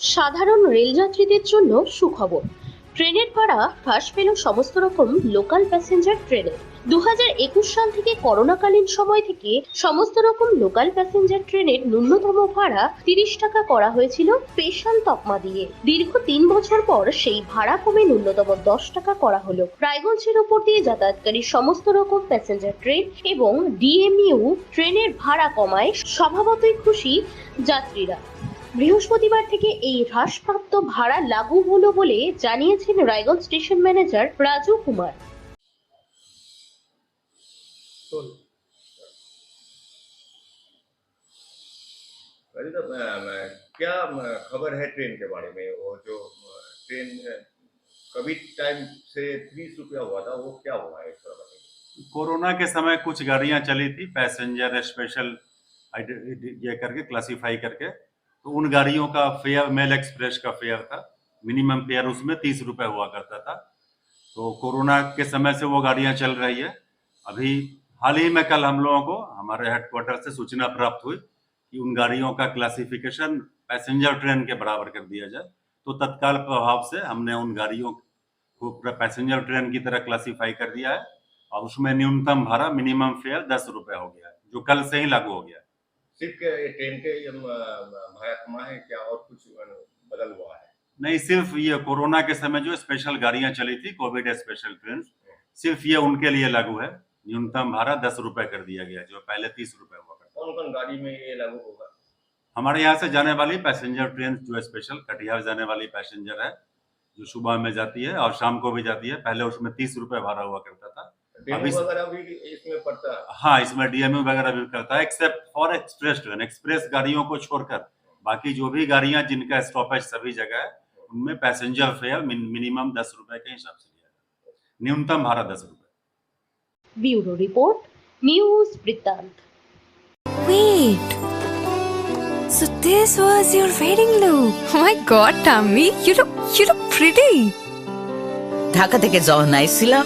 সাধারণ রেলযাত্রীদের জন্য সুখবর। ট্রেনের ভাড়া হ্রাস পেল সমস্ত রকম লোকাল প্যাসেঞ্জার ট্রেনে। দু হাজার একুশ সাল থেকে করোনাকালীন সময় থেকে সমস্ত রকম লোকাল প্যাসেঞ্জার ট্রেনের ন্যূনতম ভাড়া তিরিশ টাকা করা হয়েছিল স্পেশাল তকমা দিয়ে। দীর্ঘ তিন বছর পর সেই ভাড়া কমে ন্যূনতম দশ টাকা করা হলো। রায়গঞ্জের উপর দিয়ে যাতায়াতকারী সমস্ত রকম প্যাসেঞ্জার ট্রেন এবং ডিএমইউ ট্রেনের ভাড়া কমায় স্বভাবতই খুশি যাত্রীরা। বৃহস্পতিবার থেকে এই হ্রাসপ্রাপ্ত ভাড়া লাগু হলো বলে জানিয়েছেন রায়গঞ্জ স্টেশন ম্যানেজার রাজু কুমার अरे तो अम, क्या अम, खबर है ट्रेन के बारे में वो जो अ, ट्रेन अ, कभी टाइम से तीस रुपया हुआ था वो क्या हुआ है थोड़ा बताइए कोरोना के समय कुछ गाड़ियां चली थी पैसेंजर स्पेशल ये करके क्लासिफाई करके तो उन गाड़ियों का फेयर, मेल एक्सप्रेस का फेयर था। मिनिमम फेयर उसमें तीस रुपए हुआ करता था। तो कोरोना के समय से वो गाड़ियाँ चल रही है। अभी हाल ही में कल हम लोगों को हमारे हेडक्वार्टर से सूचना प्राप्त हुई कि उन गाड़ियों का क्लासिफिकेशन पैसेंजर ट्रेन के बराबर कर दिया जाए। तो तत्काल प्रभाव से हमने उन गाड़ियों को पैसेंजर ट्रेन की तरह क्लासिफाई कर दिया है। और उसमें न्यूनतम भाड़ा मिनिमम फेयर दस रुपए हो गया है, जो कल से ही लागू हो गया है। सिर्फ़ ट्रेन के अ, है क्या और कुछ बदल हुआ है? नहीं सिर्फ़ ये कोरोना के समय जो स्पेशल गाड़ियाँ चली थी कोविड स्पेशल ट्रेन सिर्फ़ ये उनके लिए लागू है। न्यूनतम भाड़ा दस रुपए कर दिया गया जो पहले तीस रुपए हुआ करता था। कौन कौन गाड़ी में ये लागू होगा? हमारे यहाँ से जाने वाली पैसेंजर ट्रेन जो स्पेशल कटिहार जाने वाली पैसेंजर है जो सुबह में जाती है और शाम को भी जाती है पहले उसमें तीस रुपए भाड़ा हुआ करता था। अभी- वगैरह भी इसमें पड़ता है हाँ इसमें डीएमयू वगैरह भी करता है except for express train express गाड़ियों को छोड़कर बाकी जो भी गाड़ियां जिनका स्टॉपेज सभी जगह है उनमें पैसेंजर फेयर मिनिमम दस रुपए के हिसाब से लिया जाता है न्यूनतम भाड़ा दस रुपए ব্যুরো রিপোর্ট নিউজ বৃত্তান্ত Wait. So this was your wedding look. Oh my god, Tammy, you look you look pretty. Dhaka থেকে যখন আইছিলাম